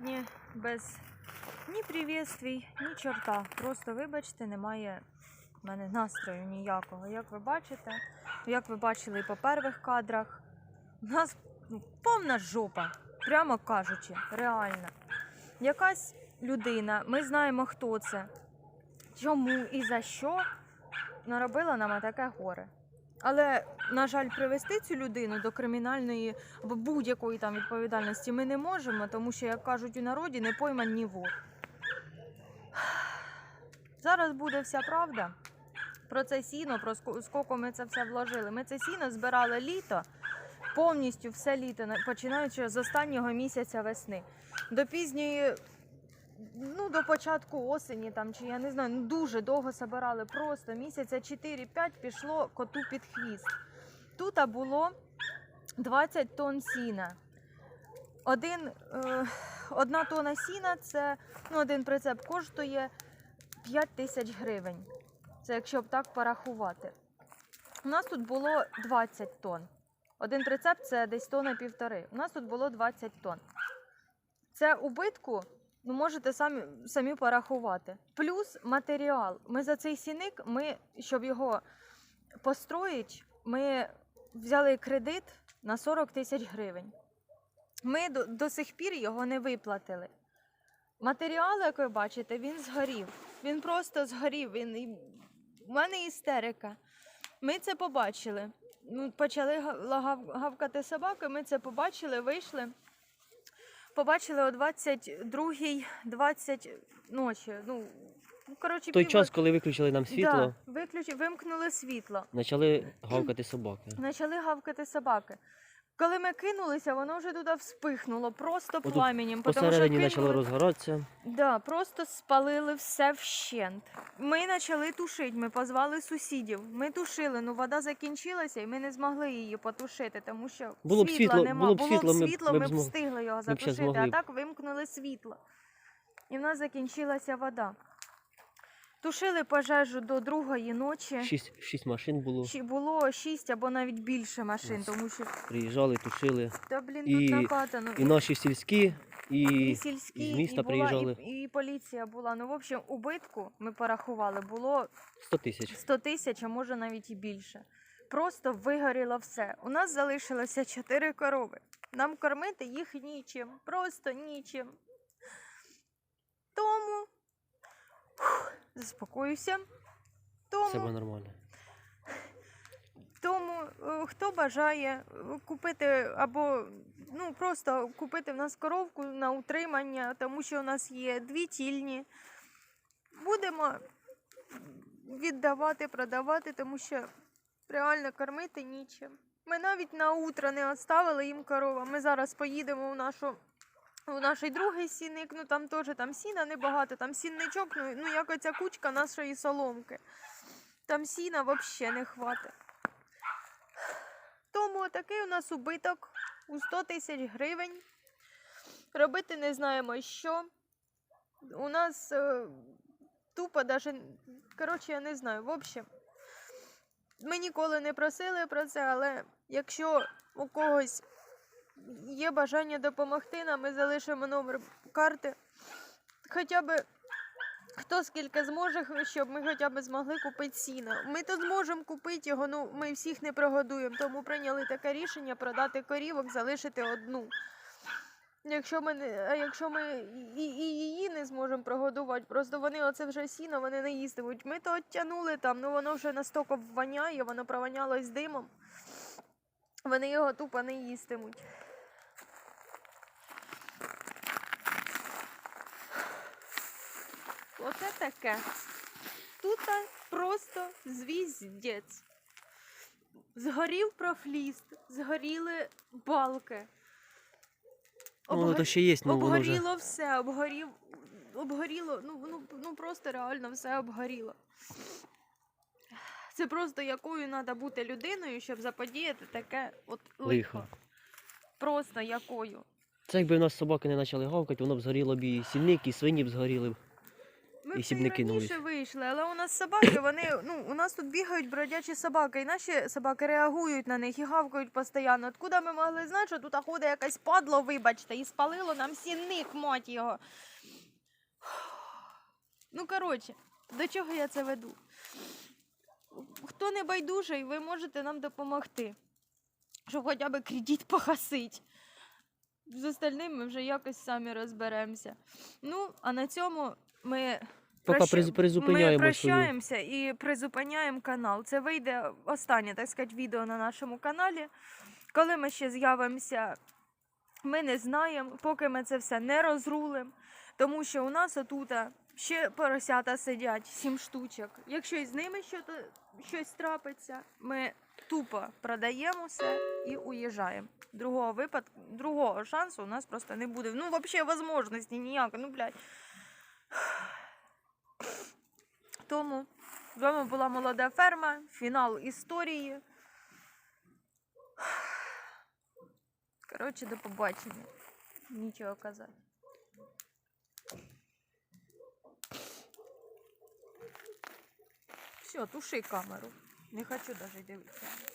сьогодні без ні привітствій, ні чорта. Просто вибачте, немає в мене настрою ніякого. Як ви бачите, як ви бачили і по первих кадрах, у нас повна жопа, прямо кажучи, реально. Якась людина, ми знаємо, хто це, чому і за що наробила нам таке горе. Але, на жаль, привести цю людину до кримінальної або будь-якої там відповідальності ми не можемо, тому що, як кажуть у народі, не пойман ні вор. Зараз буде вся правда про це сіно, про скільки ми це все вложили. Ми це сіно збирали літо, повністю все літо, на- починаючи з останнього місяця весни. До пізньої, ну до початку осені, там, чи я не знаю, ну дуже довго збирали. Просто місяця 4-5 пішло коту під хвіст. Тут було 20 тонн сіна. Один, е, одна тонна сіна це ну, один прицеп коштує 5 тисяч гривень. Це якщо б так порахувати. У нас тут було 20 тонн. Один прицеп це десь тонна півтори. У нас тут було 20 тонн. Це убитку, ну можете самі, самі порахувати. Плюс матеріал. Ми за цей сіник, ми, щоб його построїти, ми взяли кредит на 40 тисяч гривень. Ми до, до сих пір його не виплатили. Матеріал, як ви бачите, він згорів. Він просто згорів. Він... У мене істерика. Ми це побачили. Ну, почали гавкати собаки, ми це побачили, вийшли. Побачили о 22-й, 20 ночі. Ну, ну, коротше, той пів- час, коли виключили нам світло, Да, виключ... вимкнули світло. почали гавкати собаки. Почали гавкати собаки. Коли ми кинулися, воно вже туди вспихнуло, просто Отут пламенем. Посередині почало кинули- розгоратися. Да, просто спалили все вщент. Ми почали тушити, ми позвали сусідів. Ми тушили, ну вода закінчилася, і ми не змогли її потушити, тому що Було світла світло- нема. було б світло, ми б- світло, ми ми б змог- встигли його затушити, а так вимкнули світло. І в нас закінчилася вода. Тушили пожежу до другої ночі. Шість, шість машин було. Чи було шість або навіть більше машин, тому що Приїжджали, тушили. та блін І- тут накатано. І наші сільські, і, і сільські, з міста і, була, приїжджали. і, і поліція була. Ну, в общем, убитку ми порахували, було 100 тисяч. 100 тисяч, а може навіть і більше. Просто вигоріло все. У нас залишилося 4 корови. Нам кормити їх нічим, просто нічим. Тому заспокоюся. Все буде Тому, нормально. тому е, хто бажає е, купити або ну просто купити в нас коровку на утримання, тому що у нас є дві тільні. Будемо віддавати, продавати, тому що реально кормити нічим. Ми навіть на утро не оставили їм корова. Ми зараз поїдемо в нашу. У наш другий сінник, ну там теж там сіна небагато, там сінничок, ну, ну як оця кучка нашої соломки. Там сіна взагалі не хватить. Тому такий у нас убиток у 100 тисяч гривень. Робити не знаємо що. У нас е, тупо даже, коротше, я не знаю. В общем, ми ніколи не просили про це, але якщо у когось є бажання допомогти нам, ми залишимо номер карти. Хоча б хто скільки зможе, щоб ми хоча б змогли купити сіно. Ми тут зможемо купити його, ну ми всіх не прогодуємо, тому прийняли таке рішення продати корівок, залишити одну. Якщо ми не, якщо ми і, і її не зможемо прогодувати, просто вони оце вже сіно, вони не їстимуть. Ми то оттянули там, ну воно вже настільки воняє, воно провонялось димом. Вони його тупо не їстимуть. Оце таке. Тут просто звіздець. Згорів профліст, згоріли балки. Ну, Обгор- то ще є, ну воно вже. Обгоріло все, обгорів, обгоріло, ну, ну, ну просто реально все обгоріло. Це просто якою треба бути людиною, щоб заподіяти таке от лихо. Лихо. Просто якою. Це якби в нас собаки не почали гавкати, воно б згоріло б і сільник, і свині б згоріли. б. Ми б сібники раніше вийшли, але у нас собаки, вони, ну, у нас тут бігають бродячі собаки, і наші собаки реагують на них і гавкають постійно. Откуда ми могли знати, що тут ходить якесь падло, вибачте, і спалило нам сінник, мать його. Ну, коротше, до чого я це веду? Хто не байдужий, ви можете нам допомогти, щоб хоча б кредит погасить. З остальним ми вже якось самі розберемося. Ну, а на цьому ми Поки призупиняємо ми прощаємося і призупиняємо канал. Це вийде останнє, так сказати, відео на нашому каналі. Коли ми ще з'явимося, ми не знаємо, поки ми це все не розрулимо. Тому що у нас отут ще поросята сидять, сім штучок. Якщо із ними що щось трапиться, ми тупо продаємо все і уїжджаємо. Другого випадку, другого шансу у нас просто не буде. Ну, взагалі, можливості ніякої. Ну, блядь. Тому з вами була молода ферма, фінал історії. Коротше, до побачення. Нічого казати. Все, туши камеру. Не хочу навіть дивитися.